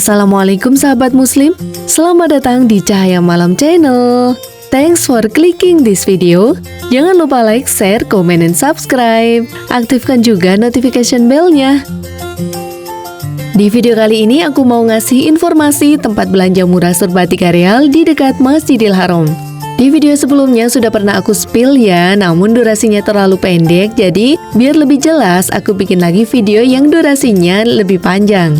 Assalamualaikum sahabat muslim. Selamat datang di Cahaya Malam Channel. Thanks for clicking this video. Jangan lupa like, share, komen, dan subscribe. Aktifkan juga notification bellnya. Di video kali ini aku mau ngasih informasi tempat belanja murah serba 3 real di dekat Masjidil Haram. Di video sebelumnya sudah pernah aku spill ya, namun durasinya terlalu pendek, jadi biar lebih jelas aku bikin lagi video yang durasinya lebih panjang.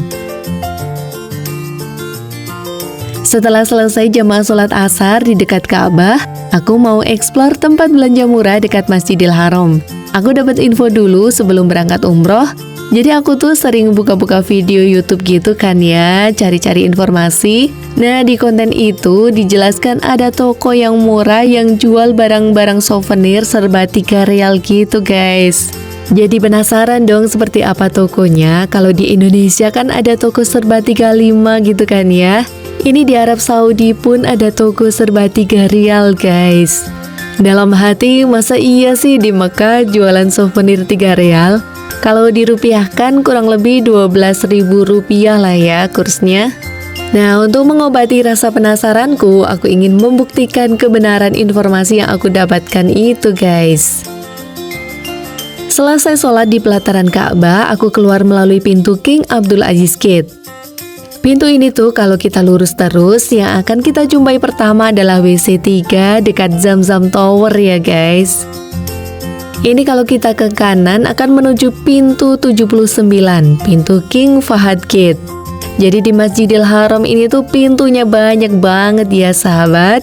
Setelah selesai jamaah sholat asar di dekat Ka'bah, aku mau explore tempat belanja murah dekat Masjidil Haram. Aku dapat info dulu sebelum berangkat umroh, jadi aku tuh sering buka-buka video YouTube gitu kan ya, cari-cari informasi. Nah, di konten itu dijelaskan ada toko yang murah yang jual barang-barang souvenir serba 3 real gitu guys. Jadi penasaran dong seperti apa tokonya? Kalau di Indonesia kan ada toko serba 35 gitu kan ya. Ini di Arab Saudi pun ada toko serba 3 rial guys. Dalam hati, masa iya sih di Mekah jualan souvenir 3 real? Kalau dirupiahkan kurang lebih 12 ribu rupiah lah ya kursnya. Nah, untuk mengobati rasa penasaranku, aku ingin membuktikan kebenaran informasi yang aku dapatkan itu guys. Selesai sholat di pelataran Ka'bah, aku keluar melalui pintu King Abdul Aziz Gate. Pintu ini tuh kalau kita lurus terus, yang akan kita jumpai pertama adalah WC 3 dekat Zamzam Tower ya guys. Ini kalau kita ke kanan akan menuju pintu 79, pintu King Fahad Gate. Jadi di Masjidil Haram ini tuh pintunya banyak banget ya sahabat.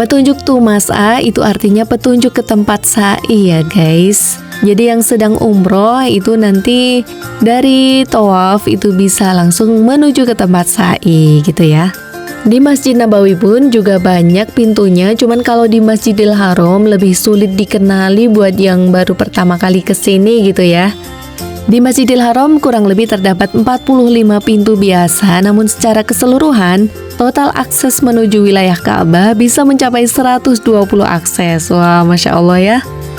Petunjuk Tumas A itu artinya petunjuk ke tempat sa'i ya guys. Jadi yang sedang umroh itu nanti dari tawaf itu bisa langsung menuju ke tempat sa'i gitu ya. Di Masjid Nabawi pun juga banyak pintunya, cuman kalau di Masjidil Haram lebih sulit dikenali buat yang baru pertama kali ke sini gitu ya. Di Masjidil Haram kurang lebih terdapat 45 pintu biasa, namun secara keseluruhan, total akses menuju wilayah Ka'bah bisa mencapai 120 akses. Wah, Masya Allah ya.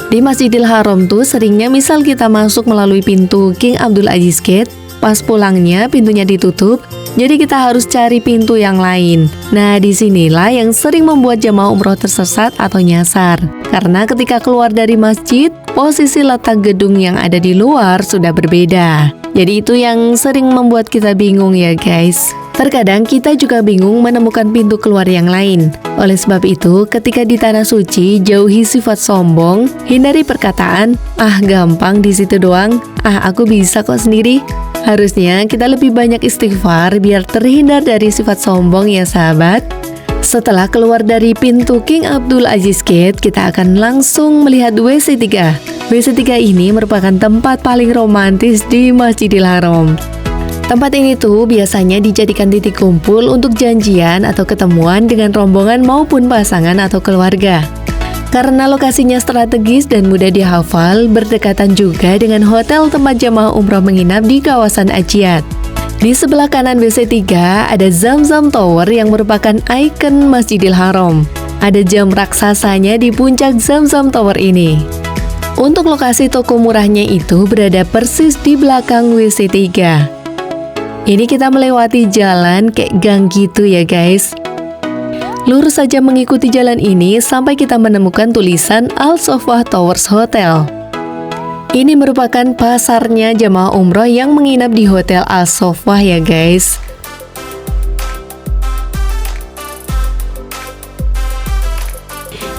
Di Masjidil Haram tuh seringnya misal kita masuk melalui pintu King Abdul Aziz Gate, Pas pulangnya pintunya ditutup, jadi kita harus cari pintu yang lain. Nah, di sinilah yang sering membuat jamaah umroh tersesat atau nyasar. Karena ketika keluar dari masjid, posisi letak gedung yang ada di luar sudah berbeda. Jadi itu yang sering membuat kita bingung ya guys. Terkadang kita juga bingung menemukan pintu keluar yang lain. Oleh sebab itu, ketika di tanah suci, jauhi sifat sombong, hindari perkataan, "Ah, gampang di situ doang. Ah, aku bisa kok sendiri." Harusnya kita lebih banyak istighfar biar terhindar dari sifat sombong ya sahabat. Setelah keluar dari pintu King Abdul Aziz Gate, kita akan langsung melihat WC3. WC3 ini merupakan tempat paling romantis di Masjidil Haram. Tempat ini tuh biasanya dijadikan titik kumpul untuk janjian atau ketemuan dengan rombongan maupun pasangan atau keluarga. Karena lokasinya strategis dan mudah dihafal, berdekatan juga dengan hotel tempat jamaah umroh menginap di kawasan Ajiat. Di sebelah kanan WC3 ada Zamzam Tower yang merupakan ikon Masjidil Haram. Ada jam raksasanya di puncak Zamzam Tower ini. Untuk lokasi toko murahnya itu berada persis di belakang WC3. Ini kita melewati jalan kayak gang gitu ya guys. Lurus saja mengikuti jalan ini sampai kita menemukan tulisan Al Sofah Towers Hotel. Ini merupakan pasarnya jamaah umroh yang menginap di Hotel Al Sofah ya guys.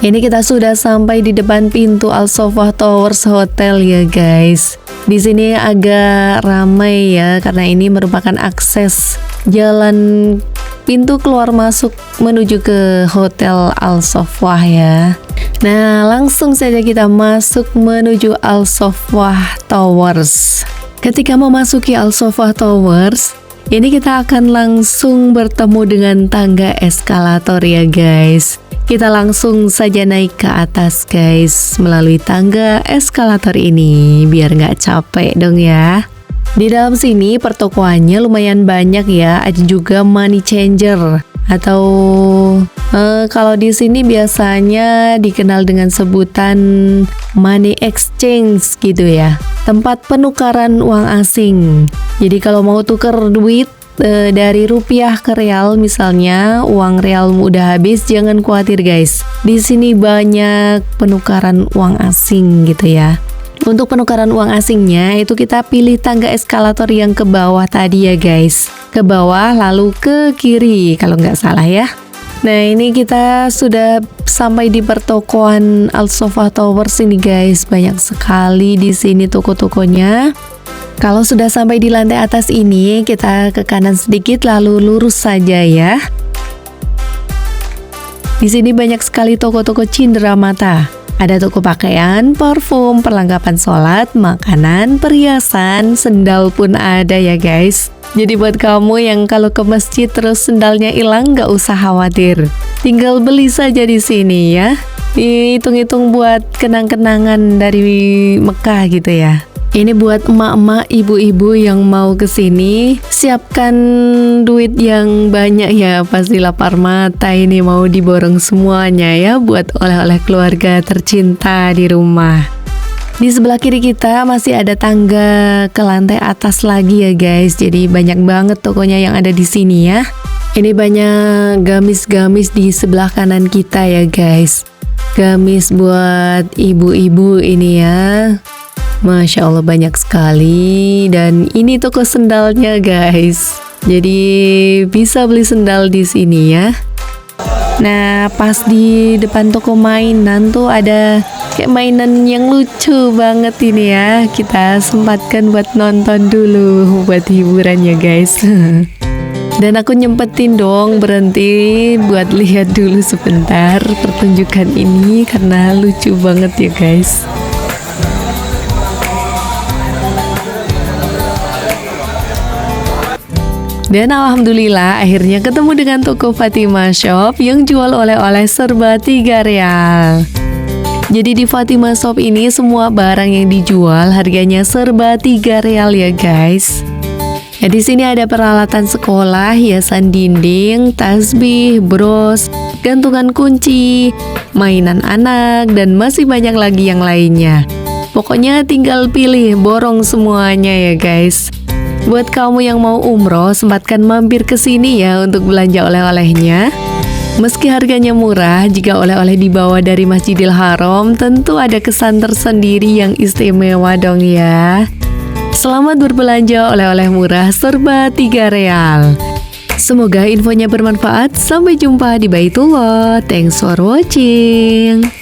Ini kita sudah sampai di depan pintu Al Sofah Towers Hotel ya guys. Di sini agak ramai ya karena ini merupakan akses jalan pintu keluar masuk menuju ke Hotel Al Sofwah ya. Nah, langsung saja kita masuk menuju Al Sofwah Towers. Ketika memasuki Al Sofwah Towers, ini kita akan langsung bertemu dengan tangga eskalator ya guys. Kita langsung saja naik ke atas guys melalui tangga eskalator ini biar nggak capek dong ya. Di dalam sini pertokoannya lumayan banyak ya, ada juga money changer atau uh, kalau di sini biasanya dikenal dengan sebutan money exchange gitu ya. Tempat penukaran uang asing. Jadi kalau mau tuker duit e, dari rupiah ke real misalnya uang realmu udah habis jangan khawatir guys di sini banyak penukaran uang asing gitu ya untuk penukaran uang asingnya itu kita pilih tangga eskalator yang ke bawah tadi ya guys. Ke bawah lalu ke kiri kalau nggak salah ya. Nah ini kita sudah sampai di pertokoan Al Sofa Towers ini guys. Banyak sekali di sini toko-tokonya. Kalau sudah sampai di lantai atas ini kita ke kanan sedikit lalu lurus saja ya. Di sini banyak sekali toko-toko cindera mata ada toko pakaian, parfum, perlengkapan sholat, makanan, perhiasan, sendal pun ada ya guys. Jadi buat kamu yang kalau ke masjid terus sendalnya hilang gak usah khawatir. Tinggal beli saja di sini ya. Hitung-hitung buat kenang-kenangan dari Mekah gitu ya. Ini buat emak-emak, ibu-ibu yang mau ke sini, siapkan duit yang banyak ya, pasti lapar mata ini mau diborong semuanya ya buat oleh-oleh keluarga tercinta di rumah. Di sebelah kiri kita masih ada tangga ke lantai atas lagi ya guys. Jadi banyak banget tokonya yang ada di sini ya. Ini banyak gamis-gamis di sebelah kanan kita ya guys. Gamis buat ibu-ibu ini ya. Masya Allah banyak sekali dan ini toko sendalnya guys. Jadi bisa beli sendal di sini ya. Nah pas di depan toko mainan tuh ada kayak mainan yang lucu banget ini ya. Kita sempatkan buat nonton dulu buat hiburan ya guys. Dan aku nyempetin dong berhenti buat lihat dulu sebentar pertunjukan ini karena lucu banget ya guys. Dan alhamdulillah akhirnya ketemu dengan toko Fatima Shop yang jual oleh-oleh serba 3 real. Jadi di Fatima Shop ini semua barang yang dijual harganya serba 3 real ya guys. Ya di sini ada peralatan sekolah, hiasan dinding, tasbih, bros, gantungan kunci, mainan anak, dan masih banyak lagi yang lainnya. Pokoknya tinggal pilih, borong semuanya ya guys. Buat kamu yang mau umroh, sempatkan mampir ke sini ya untuk belanja oleh-olehnya. Meski harganya murah, jika oleh-oleh dibawa dari Masjidil Haram, tentu ada kesan tersendiri yang istimewa dong ya. Selamat berbelanja oleh-oleh murah serba 3 real. Semoga infonya bermanfaat. Sampai jumpa di Baitullah. Thanks for watching.